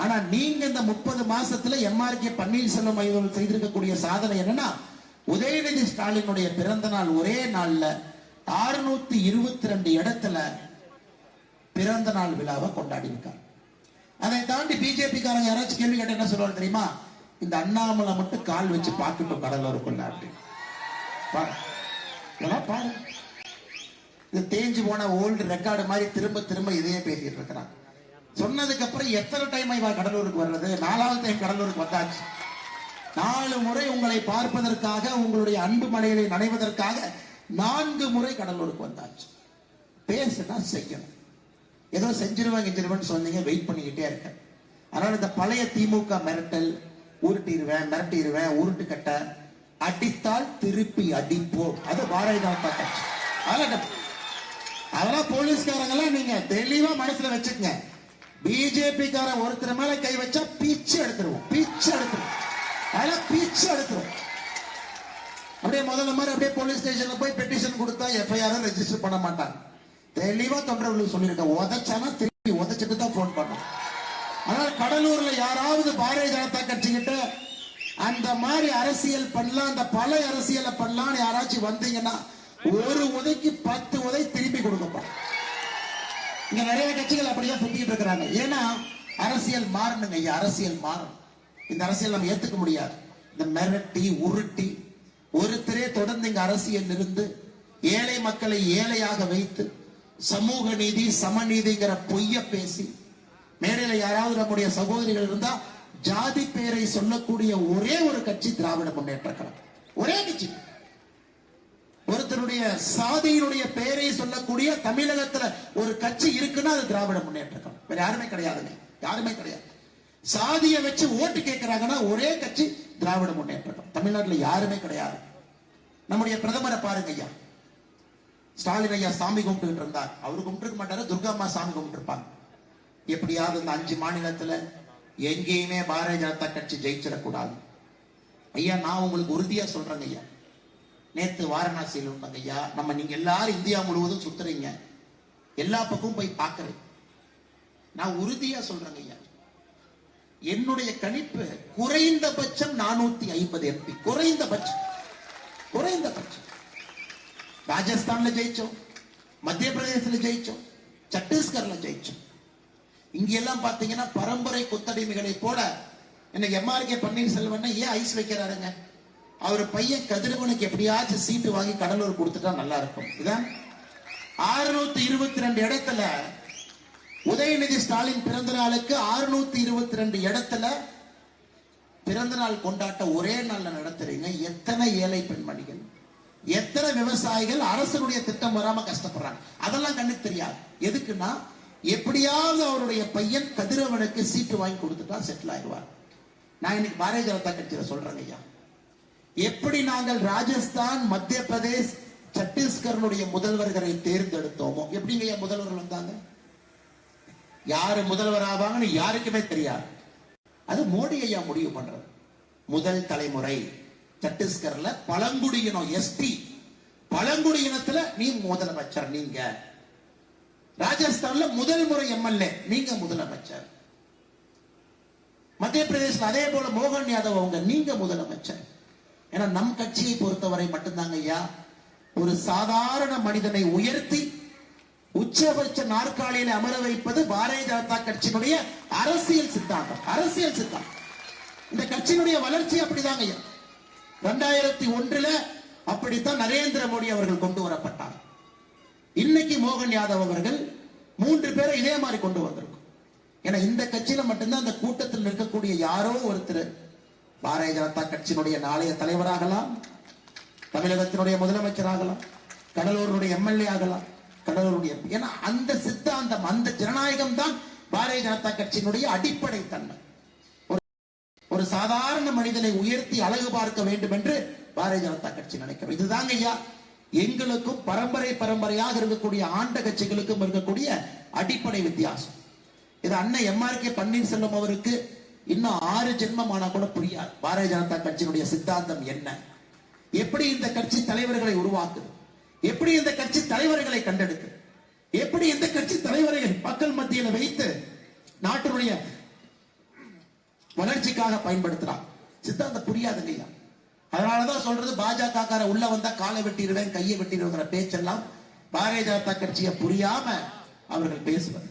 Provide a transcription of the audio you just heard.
ஆனா நீங்க இந்த முப்பது மாசத்துல எம்ஆர்கே பன்னீர்செல்வம் அவர்கள் செய்திருக்கக்கூடிய சாதனை என்னன்னா உதயநிதி ஸ்டாலினுடைய பிறந்த நாள் ஒரே நாள்ல அறுநூத்தி இருபத்தி ரெண்டு இடத்துல பிறந்த நாள் விழாவை கொண்டாடி இருக்கார் அதை தாண்டி பிஜேபி காரங்க யாராச்சும் கேள்வி கேட்ட என்ன சொல்லுவாங்க தெரியுமா? இந்த அண்ணாமலை மட்டும் கால் வச்சு பார்க்கட்டும் கடலூருக்குள்ள அப்படின்னு பாரு. பாரு இது தேஞ்சு போன ஓல்டு ரெக்கார்டு மாதிரி திரும்ப திரும்ப இதையே பேசிட்டு இருக்கிறாங்க. சொன்னதுக்கு அப்புறம் எத்தனை டைம் இவன் கடலூருக்கு வர்றது? நாலாவது டைம் கடலூருக்கு வந்தாச்சு. நாலு முறை உங்களை பார்ப்பதற்காக உங்களுடைய அன்பு மலைகளை நனைவதற்காக நான்கு முறை கடலூருக்கு வந்தாச்சு. பேசுனா செய்யணும் ஏதோ செஞ்சிருவாங்க செஞ்சிருவேன் சொன்னீங்க வெயிட் பண்ணிக்கிட்டே இருக்கேன். அதனால இந்த பழைய திமுக மிரட்டல் உருட்டிடுவேன் மிரட்டிடுவேன் உருட்டு கட்ட அடித்தால் திருப்பி அடிப்போம். அது பாரதிய ஜனதா கட்சி. அதெல்லாம் அதெல்லாம் போலீஸ்காரங்கெல்லாம் நீங்க தெளிவா மனசுல வச்சுக்கங்க. பிஜேபி காரன் ஒருத்தர் மேல கை வச்சா பீச்சு எடுத்துருவோம். பீச்சு எடுத்துருவோம். அதெல்லாம் பீச்சு எடுத்துருவோம். அப்படியே முதல்ல மாதிரி அப்படியே போலீஸ் ஸ்டேஷன்ல போய் பெட்டிஷன் கொடுத்தா எஃப்ஐஆர் ரெஜிஸ்டர் பண்ண மாட்டாங்க. தெளிவா தொண்டர்களுக்கு சொல்லியிருக்கேன். உதச்சானா திருப்பி உதைச்சிட்டு தான் போன் பண்ணோம். ஆனால் கடலூர்ல யாராவது பாரதிய ஜனதா கட்சி கிட்ட அந்த மாதிரி அரசியல் பண்ணலாம் அந்த பல அரசியலை பண்ணலாம்னு யாராச்சும் வந்தீங்கன்னா ஒரு உதைக்கு பத்து உதை திருப்பி கொடுக்கப்பா இங்க நிறைய கட்சிகள் அப்படியே சுத்திட்டு இருக்கிறாங்க ஏன்னா அரசியல் மாறணுங்க. ஐயா அரசியல் மாறும் இந்த அரசியல் நம்ம ஏத்துக்க முடியாது. இந்த மிரட்டி உருட்டி ஒருத்தரே தொடர்ந்து இங்க அரசியல் இருந்து ஏழை மக்களை ஏழையாக வைத்து சமூக நீதி சமநீதிங்கிற பொய்ய பேசி மேடையில யாராவது நம்முடைய சகோதரிகள் இருந்தா ஜாதி பெயரை சொல்லக்கூடிய ஒரே ஒரு கட்சி திராவிட முன்னேற்ற கழகம். ஒரே கட்சி. ஒருத்தருடைய சாதியினுடைய பெயரை சொல்லக்கூடிய தமிழகத்துல ஒரு கட்சி இருக்குன்னா அது திராவிட முன்னேற்ற கழகம் வேற யாருமே கிடையாதுங்க. யாருமே கிடையாது. சாதியை வச்சு ஓட்டு கேட்கிறாங்கன்னா ஒரே கட்சி திராவிட முன்னேற்ற கழகம் தமிழ்நாட்டுல யாருமே கிடையாது. நம்முடைய பிரதமரை பாருங்க ஐயா. ஸ்டாலின் ஐயா சாமி கும்பிட்டு இருந்தார். அவர் கும்பிட்டு மாட்டாரு துர்கா அம்மா சாமி கும்பிட்டு எப்படியாவது இந்த அஞ்சு மாநிலத்துல எங்கேயுமே பாரதிய ஜனதா கட்சி ஜெயிச்சிடக்கூடாது. ஐயா நான் உங்களுக்கு உறுதியா சொல்றேங்க ஐயா. நேத்து வாரணாசியில் இருந்தாங்க ஐயா நம்ம நீங்க எல்லாரும் இந்தியா முழுவதும் சுத்துறீங்க. எல்லா பக்கமும் போய் பார்க்கறேன். நான் உறுதியா சொல்றேங்க ஐயா. என்னுடைய கணிப்பு குறைந்தபட்சம் நானூத்தி ஐம்பது எம்பி குறைந்தபட்சம். குறைந்தபட்சம். ராஜஸ்தான்ல ஜெயிச்சோம். மத்திய பிரதேசத்துல ஜெயிச்சோம். சத்தீஸ்கர்ல ஜெயிச்சோம். இங்க எல்லாம் பாத்தீங்கன்னா பரம்பரை கொத்தடிமைகளை போல இன்னைக்கு எம்ஆர்கே பன்னீர்செல்வம் ஏன் ஐஸ் வைக்கிறாருங்க? அவர் பையன் கதிரவனுக்கு எப்படியாச்சும் சீட்டு வாங்கி கடலூர் கொடுத்துட்டா நல்லா இருக்கும் இதான் அறுநூத்தி இருபத்தி ரெண்டு இடத்துல உதயநிதி ஸ்டாலின் பிறந்த நாளுக்கு ஆறுநூத்தி இருபத்தி ரெண்டு இடத்துல பிறந்த நாள் கொண்டாட்ட ஒரே நாள்ல நடத்துறீங்க. எத்தனை ஏழை பெண்மணிகள்? எத்தனை விவசாயிகள்? அரசனுடைய திட்டம் வராம கஷ்டப்படுறாங்க. அதெல்லாம் கண்ணுக்கு தெரியாது. எதுக்குன்னா எப்படியாவது அவருடைய பையன் கதிரவனுக்கு சீட்டு வாங்கி கொடுத்துட்டா செட்டில் ஆயிடுவார். நான் இன்னைக்கு பாரதிய ஜனதா கட்சியில சொல்றேங்க ஐயா. எப்படி நாங்கள் ராஜஸ்தான் மத்திய பிரதேஷ் சத்தீஸ்கருடைய முதல்வர்களை தேர்ந்தெடுத்தோமோ? எப்படிங்க ஐயா முதல்வர்கள் வந்தாங்க? யாரு முதல்வர் ஆவாங்கன்னு யாருக்குமே தெரியாது. அது மோடி ஐயா முடிவு பண்றது. முதல் தலைமுறை சத்தீஸ்கர்ல பழங்குடியினம் எஸ்டி பழங்குடியினத்துல நீ முதலமைச்சர் நீங்க. ராஜஸ்தான்ல முதல் முறை எம்எல்ஏ நீங்க முதலமைச்சர். மத்திய பிரதேசம் அதே போல மோகன் யாதவ் அவங்க நீங்க முதலமைச்சர். ஏன்னா நம் கட்சியை பொறுத்தவரை மட்டும்தாங்க ஐயா ஒரு சாதாரண மனிதனை உயர்த்தி உச்சபட்ச நாற்காலியில் அமர வைப்பது பாரதிய ஜனதா கட்சியினுடைய அரசியல் சித்தாந்தம் அரசியல் சித்தாந்தம். இந்த கட்சியினுடைய வளர்ச்சி அப்படிதாங்க ஐயா. ரெண்டாயிரத்தி ஒன்றுல அப்படித்தான் நரேந்திர மோடி அவர்கள் கொண்டு வரப்பட்டார். இன்னைக்கு மோகன் யாதவ் அவர்கள் மூன்று பேரை இதே மாதிரி கொண்டு வந்திருக்கும். ஏன்னா இந்த கட்சியில மட்டும்தான் அந்த கூட்டத்தில் இருக்கக்கூடிய யாரோ ஒருத்தர் பாரதிய ஜனதா கட்சியினுடைய நாளைய தலைவராகலாம் தமிழகத்தினுடைய முதலமைச்சராகலாம் கடலூருடைய எம்எல்ஏ ஆகலாம் கடலூருடைய ஏன்னா அந்த சித்தாந்தம் அந்த ஜனநாயகம் தான் பாரதிய ஜனதா கட்சியினுடைய அடிப்படை தன்மை. ஒரு- ஒரு சாதாரண மனிதனை உயர்த்தி அழகு பார்க்க வேண்டும் என்று பாரதிய ஜனதா கட்சி நினைக்கிறோம். இதுதாங்க ஐயா எங்களுக்கும் பரம்பரை பரம்பரையாக இருக்கக்கூடிய ஆண்ட கட்சிகளுக்கும் இருக்கக்கூடிய அடிப்படை வித்தியாசம். இது அண்ணன் எம்ஆர்கே பன்னீர்செல்வம் அவருக்கு இன்னும் ஆறு ஜென்மம் ஆனா கூட புரியாது. பாரதிய ஜனதா கட்சியினுடைய சித்தாந்தம் என்ன? எப்படி இந்த கட்சி தலைவர்களை உருவாக்குது? எப்படி இந்த கட்சி தலைவர்களை கண்டெடுக்கு எப்படி இந்த கட்சி தலைவர்கள் மக்கள் மத்தியில வைத்து நாட்டினுடைய வளர்ச்சிக்காக பயன்படுத்துறான் சித்தாந்தம் புரியாது இல்லையா? அதனாலதான் சொல்றது பாஜக கார உள்ள வந்தா காலை வெட்டிடுவேன் கையை வெட்டிடுவேங்கிற பேச்செல்லாம் பாரதிய ஜனதா கட்சியை புரியாம அவர்கள் பேசுவது